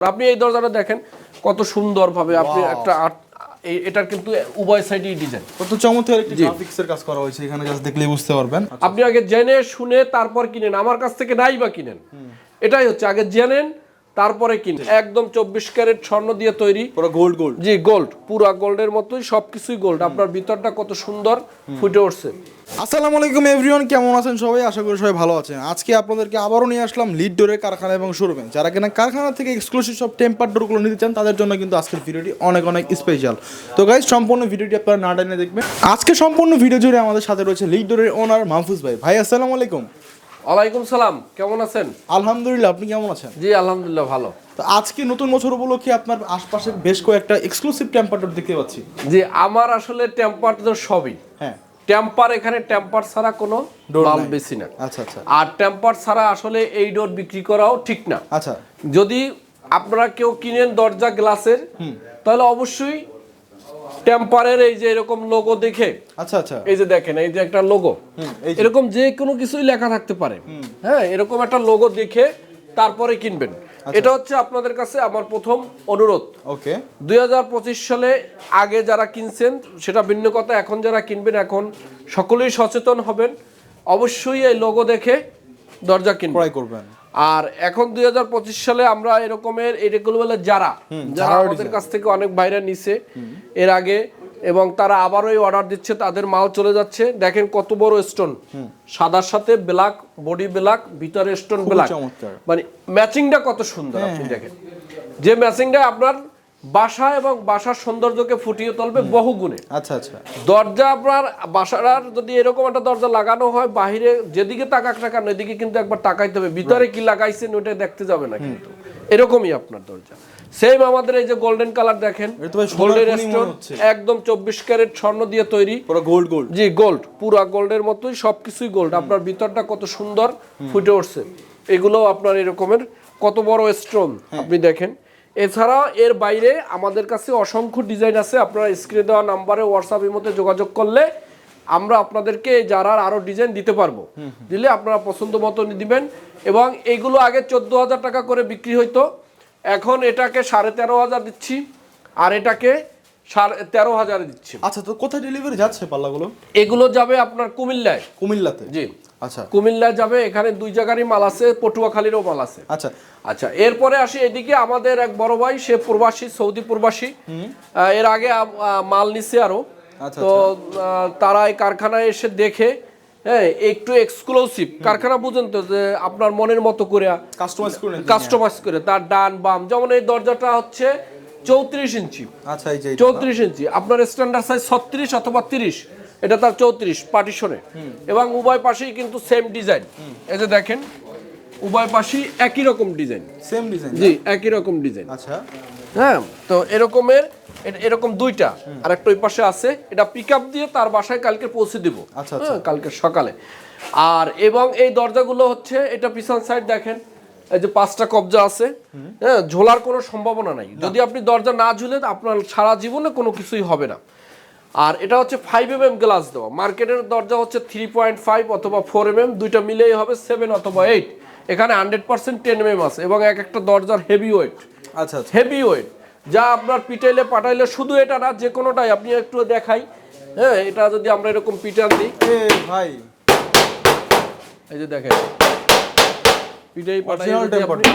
আপনি এই দরজাটা দেখেন কত সুন্দরভাবে আপনি একটা আর্ট- এটার কিন্তু উভয় সাইডেই ডিজাইন কত চমৎকার একটি গ্রাফিক্সের কাজ করা হয়েছে এখানে জাস্ট দেখলেই বুঝতে পারবেন। আপনি আগে জেনে শুনে তারপর কিনেন আমার কাছ থেকে নাই বা কিনেন। এটাই হচ্ছে আগে জেনেন তারপরে কিনেন একদম চব্বিশ ক্যারেট স্বর্ণ দিয়ে তৈরি। পুরো গোল্ড গোল্ড। জি গোল্ড। পুরা গোল্ডের মতোই সবকিছুই গোল্ড। আপনার ভিতরটা কত সুন্দর ফুটে উঠছে। আসসালামু আলাইকুম এভরিওয়ান কেমন আছেন সবাই? আশা করি সবাই ভালো আছেন। আজকে আপনাদেরকে আবারও নিয়ে আসলাম লিড ডোরের কারখানা এবং শোরুমে যারা কিনা কারখানা থেকে এক্সক্লুসিভ সব টেম্পার ডোরগুলো নিতে চান তাদের জন্য কিন্তু আজকের ভিডিওটি অনেক অনেক স্পেশাল তো গাইজ সম্পূর্ণ ভিডিওটি আপনারা না টেনে দেখবেন। আজকে সম্পূর্ণ ভিডিও জুড়ে আমাদের সাথে রয়েছে লিড ডোরের ওনার মাহফুজ ভাই। ভাই আসসালামু আলাইকুম। ওয়ালাইকুম সালাম কেমন আছেন? আলহামদুলিল্লাহ আপনি কেমন আছেন? জি আলহামদুলিল্লাহ ভালো। তো আজকে নতুন বছর উপলক্ষে আপনার আশপাশে বেশ কয়েকটা এক্সক্লুসিভ টেম্পার ডোর দেখতে পাচ্ছি। জি আমার আসলে টেম্পার তো সবই। হ্যাঁ। টেম্পার এখানে টেম্পার ছাড়া কোনো মাল বেশি না। আচ্ছা আচ্ছা। আর টেম্পার ছাড়া আসলে এই ডোর বিক্রি করাও ঠিক না। আচ্ছা। যদি আপনারা কেউ কিনেন দরজা গ্লাসের তাহলে অবশ্যই টেম্পারের এই যে এরকম লোগো দেখে? আচ্ছা আচ্ছা। এই যে দেখেন এই যে একটা লোগো। এরকম যে কোনো কিছুই লেখা থাকতে পারে। হ্যাঁ এরকম একটা লোগো দেখে তারপরে কিনবেন। আচ্ছা। এটা হচ্ছে আপনাদের কাছে আমার প্রথম অনুরোধ। ওকে। দুই হাজার পঁচিশ সালে আগে যারা কিনছেন সেটা ভিন্ন কথা এখন যারা কিনবেন এখন সকলেই সচেতন হবেন। অবশ্যই এই লোগো দেখে দরজা কিনবেন। ক্রয় করবেন। আর এখন দু হাজার পঁচিশ সালে আমরা এরকমের বলে যারা যারা আমাদের কাছ থেকে অনেক বাইরে নিছে এর আগে এবং তারা আবারও অর্ডার দিচ্ছে তাদের মাল চলে যাচ্ছে। দেখেন কত বড় স্টোন সাদার সাথে ব্ল্যাক বডি ব্ল্যাক ভিতরে স্টোন ব্ল্যাক মানে ম্যাচিংটা কত সুন্দর হ্যাঁ, আপনি দেখেন। যে ম্যাচিংটা আপনার বাসা এবং বাসার সৌন্দর্যকে ফুটিয়ে তুলবে বহু গুণে। আচ্ছা আচ্ছা। দরজা আপনার বাসার যদি এরকম একটা দরজা লাগানো হয় বাহিরে যেদিকে তাকাক টাকান ওইদিকে কিন্তু একবার তাকাইতে হবে। ভিতরে কি লাগাইছেন ওটা দেখতে যাবে না কিন্তু। এরকমই আপনার দরজা। সেম আমাদের এই যে গোল্ডেন কালার দেখেন মনে স্টোন একদম চব্বিশ ক্যারেট স্বর্ণ দিয়ে তৈরি। পুরো গোল্ড গোল্ড জি গোল্ড পুরা গোল্ডের মতোই সবকিছুই গোল্ড আপনার ভিতরটা কত সুন্দর ফুটে উঠছে। এগুলো আপনার এরকমের কত বড় স্টোন আপনি দেখেন। এছাড়া এর বাইরে আমাদের কাছে অসংখ্য ডিজাইন আছে। আপনারা স্ক্রিনে দেওয়া নাম্বারে হোয়াটসঅ্যাপের মধ্যে যোগাযোগ করলে আমরা আপনাদেরকে যারা আরও ডিজাইন দিতে পারব। দিলে আপনারা পছন্দ মতো দিবেন এবং এইগুলো আগে চোদ্দ হাজার টাকা করে বিক্রি হইতো। এখন এটাকে সাড়ে তেরো হাজার দিচ্ছি। আর এটাকে সাড়ে তেরো হাজারে দিচ্ছি। আচ্ছা তো কোথায় ডেলিভারি যাচ্ছে পাল্লাগুলো? এগুলো যাবে আপনার কুমিল্লায়। কুমিল্লাতে? জি। আচ্ছা। কুমিল্লায় যাবে এখানে দুই জায়গারই মাল আছে পটুয়াখালীরও মাল আছে। আচ্ছা। আচ্ছা এরপরে আসি এদিকে আমাদের এক বড় ভাই সে প্রবাসী সৌদি প্রবাসী। এর আগে মাল নিছে আরও। আচ্ছা, তো তারা এই কারখানায় এসে দেখে হ্যাঁ একটু এক্সক্লুসিভ কারখানা বুঝেন তো যে আপনার মনের মতো করে কাস্টমাইজ করে কাস্টমাইজ করে তার ডান বাম যেমন এই দরজাটা হচ্ছে চৌত্রিশ ইঞ্চি। আচ্ছা এই যে চৌত্রিশ ইঞ্চি। আপনার স্ট্যান্ডার্ড সাইজ ছত্রিশ অথবা তিরিশ। এটা তার চৌত্রিশ পার্টিশনে এবং উভয় পাশেই কিন্তু সেম ডিজাইন এই যে দেখেন উভয় পাশেই একই রকম ডিজাইন সেম ডিজাইন জি একই রকম ডিজাইন আচ্ছা। হ্যাঁ তো এরকমের এরকম দুইটা। আর একটা ওই পাশে আছে। এটা পিক আপ দিয়ে তার বাসায় কালকে পৌঁছে দিব। আচ্ছা, হ্যাঁ, কালকে সকালে। আর এবং এই দরজাগুলো হচ্ছে এটা পিছন সাইড দেখেন। এই যে পাঁচটা কবজা আছে হ্যাঁ ঝোলার কোনো সম্ভাবনা নাই। যদি আপনি দরজা না ঝুলেন আপনার সারা জীবনে কোনো কিছুই হবে না। আর এটা হচ্ছে ফাইভ এম এম গ্লাস দেওয়া। মার্কেটের দরজা হচ্ছে থ্রি পয়েন্ট ফাইভ অথবা ফোর এম এম দুইটা মিলেই হবে সেভেন অথবা এইট এখানে hundred percent ten M M আছে এবং এক একটা দরজার হেভি ওয়েট আচ্ছা আচ্ছা। হেভি ওয়েট যা আপনার পিটাইলে পাঠাইলে শুধু এটা না যে কোনোটাই আপনি একটু দেখাই। হ্যাঁ এটা যদি আমরা এরকম পিটান দিই। ভাই। এই যে দেখেন। পাঠাই।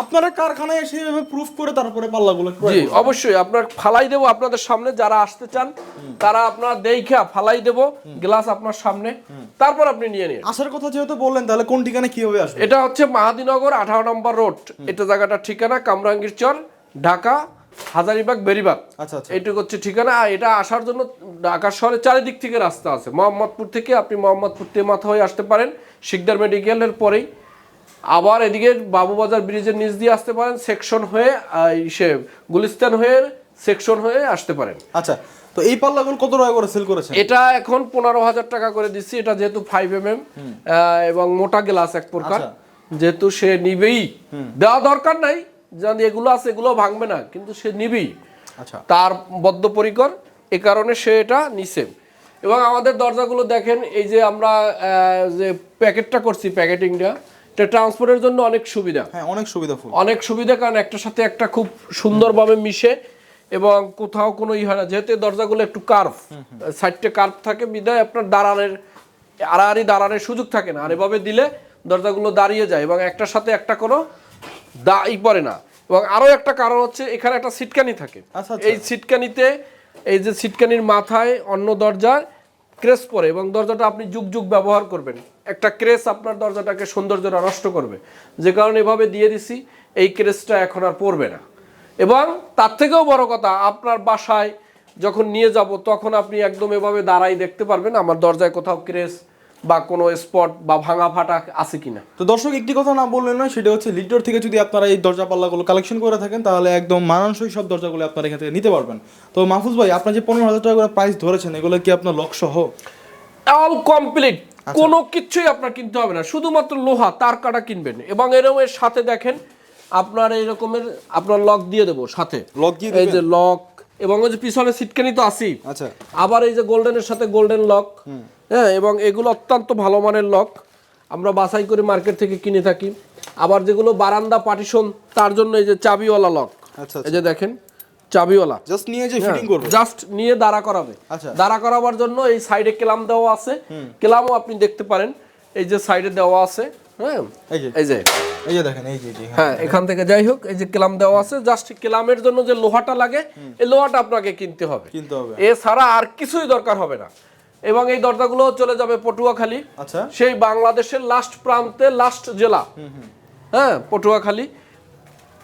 আপনারা কারখানায় এসে প্রুফ করে তারপরে পাল্লাগুলো জি অবশ্যই। আপনার ফালাই দেবো আপনাদের সামনে যারা আসতে চান তারা আপনার দেখা ফালাই দেবো গ্লাস আপনার সামনে। তারপর আপনি নিয়ে নিন। আসার কথা যেহেতু বললেন তাহলে কোন ঠিকানা কীভাবে আসবে এটা হচ্ছে মাহাদিনগর আঠারো নম্বর রোড। এটা জায়গাটা ঠিকানা কামরাঙ্গীর চর ঢাকা হাজারিবাগ বেরিবাগ। আচ্ছা আচ্ছা। এইটুকু হচ্ছে ঠিকানা। আর এটা আসার জন্য ঢাকা শহরের চারিদিক থেকে রাস্তা আছে। মোহাম্মদপুর থেকে আপনি মোহাম্মদপুর তেমাথা হয়ে আসতে পারেন। শিকদার মেডিকেলের পরেই। আবার এদিকে বাবুবাজার ব্রিজের নিচ দিয়ে আসতে পারেন। সেকশন হয়ে ইসে গুলিস্তান হয়ে সেকশন হয়ে আসতে পারেন। আচ্ছা তো এই পাল্লাগুলো কত টাকা করে সেল করেছেন? এটা এখন পনেরো হাজার টাকা করে দিচ্ছি। এটা যেহেতু ফাইভ এম এম এবং মোটা গ্লাস এক প্রকার। আচ্ছা। যেহেতু সে নিবেই। দেওয়া দরকার নাই। যেমন এগুলো আছে এগুলো ভাঙবে না কিন্তু সে নিবেই। আচ্ছা। তার বদ্ধপরিকর এ কারণে সে এটা নিছে। এবং আমাদের দরজাগুলো দেখেন এই যে আমরা যে প্যাকেটটা করছি প্যাকেটিংটা এটা ট্রান্সপোর্টের জন্য অনেক সুবিধা। হ্যাঁ অনেক সুবিধা ফুল অনেক সুবিধা কারণ একটার সাথে একটা খুব সুন্দরভাবে মিশে এবং কোথাও কোনো ই হয় না। যেহেতু দরজাগুলো একটু কার্ভ সাইডটা কার্ভ থাকে বিদায় আপনার দাঁড়ানোর আড়াআড়ি দাঁড়ানোর সুযোগ থাকে না। আর এভাবে দিলে দরজাগুলো দাঁড়িয়ে যায় এবং একটার সাথে একটা কোনো দাই পড়ে না। এবং আরও একটা কারণ হচ্ছে এখানে একটা সিটকানি থাকে। আচ্ছা, আচ্ছা। এই সিটকানিতে এই যে সিটকানির মাথায় অন্য দরজায় ক্রেস পরে এবং দরজাটা আপনি যুগ যুগ ব্যবহার করবেন। একটা ক্রেস আপনার দরজাটাকে সৌন্দর্যটা নষ্ট করবে। যে কারণে এভাবে দিয়ে দিছি এই ক্রেসটা এখন আর পড়বে না। এবং তার থেকেও বড় কথা আপনার বাসায় যখন নিয়ে যাব তখন আপনি একদম এভাবে দাঁড়াই দেখতে পারবেন। আমার দরজায় কোথাও ক্রেস বা কোনো স্পট বা ভাঙা ফাটা আছে কিনা। তো দর্শক একটি কথা না বললেন না সেটা হচ্ছে লিডর থেকে যদি আপনারা এই দরজা পাল্লাগুলো কালেকশন করে থাকেন তাহলে একদম মানানসই সব দরজাগুলো আপনারা এখান থেকে নিতে পারবেন। তো মাহফুজ ভাই আপনার যে পনেরো হাজার টাকা করে প্রাইস ধরেছেন এগুলো কি আপনার লক সহ? অল কমপ্লিট কোনো কিছুই আপনার কিনতে হবে না শুধুমাত্র লোহা তার কাটা কিনবেন। এবং এরকম এর সাথে দেখেন আপনার এই রকমের আপনার লক দিয়ে দেবো সাথে। লক দিয়ে এই যে লক এবং ওই যে পিছনে সিটকানি তো আছেই আচ্ছা। আবার এই যে গোল্ডেনের সাথে গোল্ডেন লক হ্যাঁ এবং এগুলো অত্যন্ত ভালো মানের লক। আমরা বাছাই করে মার্কেট থেকে কিনে থাকি। আবার যেগুলো বারান্দা পার্টিশন তার জন্য এই যে চাবিওয়ালা লক। আচ্ছা এই যে দেখেন চাবিওয়ালা। জাস্ট নিয়ে যে ফিটিং করবে। জাস্ট নিয়ে দাঁড়া করাবে। আচ্ছা। দাঁড়া করাবার জন্য এই সাইডে কেলাম দেওয়া আছে। কেলামও আপনি দেখতে পারেন। এই যে সাইডে দেওয়া আছে। হ্যাঁ এই যে। এই যে। দেখেন এই যে হ্যাঁ। হ্যাঁ এখান থেকে যাই হোক এই যে কেলাম দেওয়া আছে। জাস্ট কেলামের জন্য যে লোহাটা লাগে এই লোহাটা আপনাকে কিনতে হবে। কিনতে হবে। এছাড়া আর কিছুই দরকার হবে না। এবং এই দরজাগুলো চলে যাবে পটুয়াখালী। আচ্ছা। সেই বাংলাদেশের লাস্ট প্রান্তে লাস্ট জেলা। হ্যাঁ পটুয়াখালী।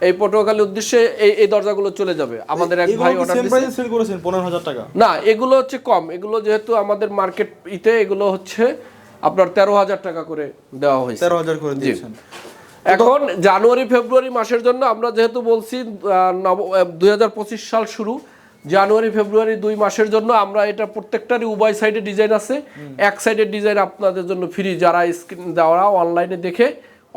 এই পটুয়াখালী উদ্দেশ্যে এই এই দরজাগুলো চলে যাবে। আমাদের এক ভাই অর্ডার দিচ্ছে সেল করেছেন? পনেরো হাজার টাকা? না এগুলো হচ্ছে কম। এগুলো যেহেতু আমাদের মার্কেট ইতে এগুলো হচ্ছে আপনার তেরো হাজার টাকা করে দেওয়া হয়েছে। তেরো হাজার করে দিয়েছেন। এখন জানুয়ারি ফেব্রুয়ারি মাসের জন্য আমরা যেহেতু বলছি দুই হাজার পঁচিশ সাল শুরু। জানুয়ারি ফেব্রুয়ারি দুই মাসের জন্য আমরা এটা প্রত্যেকটারই উভয় সাইডে ডিজাইন আছে। এক সাইডের ডিজাইন আপনাদের জন্য ফ্রি যারা স্ক্রিন দেওয়া অনলাইনে দেখে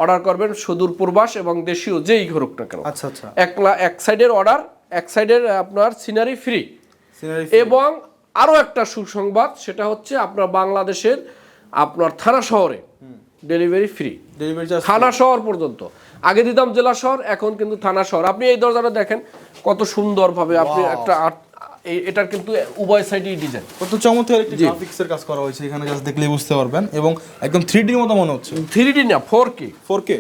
অর্ডার করবেন সুদূর প্রবাস এবং দেশীয় যেই ঘরুক না কেন। আচ্ছা আচ্ছা। এক এক সাইডের অর্ডার এক সাইডের আপনার সিনারি ফ্রি। এবং আরও একটা সুসংবাদ সেটা হচ্ছে আপনার বাংলাদেশের আপনার থানা শহরে ডেলিভারি ফ্রি। ডেলিভারি থানা শহর পর্যন্ত। আগে দিতাম জেলা শহর এখন কিন্তু থানা শহর। আপনি এই দরজাটা দেখেন কত সুন্দরভাবে আপনি একটা আর্ট এটার কিন্তু উভয় সাইডেই ডিজাইন কত চমৎকার একটি গ্রাফিক্সের কাজ করা হয়েছে এখানে জাস্ট দেখলেই বুঝতে পারবেন। এবং একদম থ্রি ডির মতো মনে হচ্ছে। থ্রি ডি না four K four K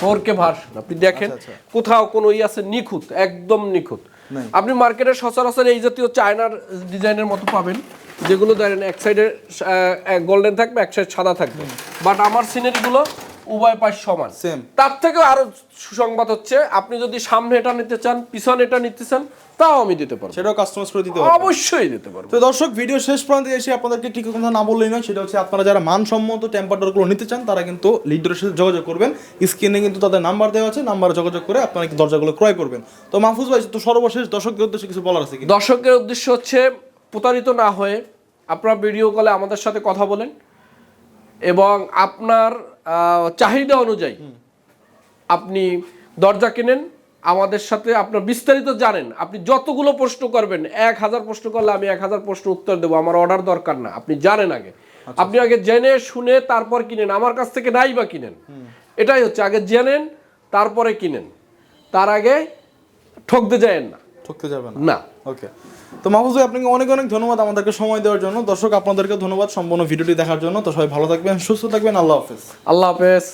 four K version আপনি দেখেন আচ্ছা, কোথাও কোনো ই আছে নিখুঁত একদম নিখুঁত। আপনি মার্কেটে সচরাচর এই জাতীয় চায়নার ডিজাইনের মতো পাবেন। যেগুলো দেখেন এক সাইডে গোল্ডেন থাকবে এক সাইড সাদা থাকবে। বাট আমার সিনারিগুলো উভয় পাশ সমান। Same. তার থেকে আরও সুসংবাদ হচ্ছে আপনি যদি সামনে এটা নিতে চান পিছনে এটা নিতে চান তাও আমি দিতে পারব। সেটাও কাস্টমাইজ করে দিতে হবে অবশ্যই দিতে পারব। তো দর্শক ভিডিও শেষ প্রান্তে এসে আপনাদেরকে ঠিক কথা না বললেই নয় সেটা হচ্ছে আপনারা যারা মানসম্মত টেম্পার ডোরগুলো নিতে চান তারা কিন্তু লিডারের সাথে যোগাযোগ করবেন। স্ক্রিনে কিন্তু তাদের নাম্বার দেওয়া আছে নাম্বারে যোগাযোগ করে আপনারা কিন্তু দরজাগুলো ক্রয় করবেন। তো মাহফুজ ভাই তো সর্বশেষ দর্শকদের উদ্দেশ্যে কিছু বলার আছে কি? দর্শকের উদ্দেশ্য হচ্ছে প্রতারিত না হয়ে আপনার ভিডিও কলে আমাদের সাথে কথা বলেন এবং আপনার চাহিদা অনুযায়ী আপনি দরজা কিনেন আমাদের সাথে আপনার বিস্তারিত জানেন। আপনি যতগুলো প্রশ্ন করবেন এক হাজার প্রশ্ন করলে আমি এক হাজার প্রশ্ন উত্তর দেবো আমার অর্ডার দরকার না আপনি জানেন আগে। আপনি আগে জেনে শুনে তারপর কিনেন আমার কাছ থেকে নাই বা কিনেন। এটাই হচ্ছে আগে জেনেন তারপরে কিনেন। তার আগে ঠকতে যায়েন না। ঠকতে যাবেন না। ওকে তো মাহফুজ ভাই, আপনাকে অনেক অনেক ধন্যবাদ আমাদেরকে সময় দেওয়ার জন্য। দর্শক আপনাদেরকে ধন্যবাদ সম্পূর্ণ ভিডিওটি দেখার জন্য। তো সবাই ভালো থাকবেন, সুস্থ থাকবেন। আল্লাহ হাফেজ। আল্লাহ হাফেজ।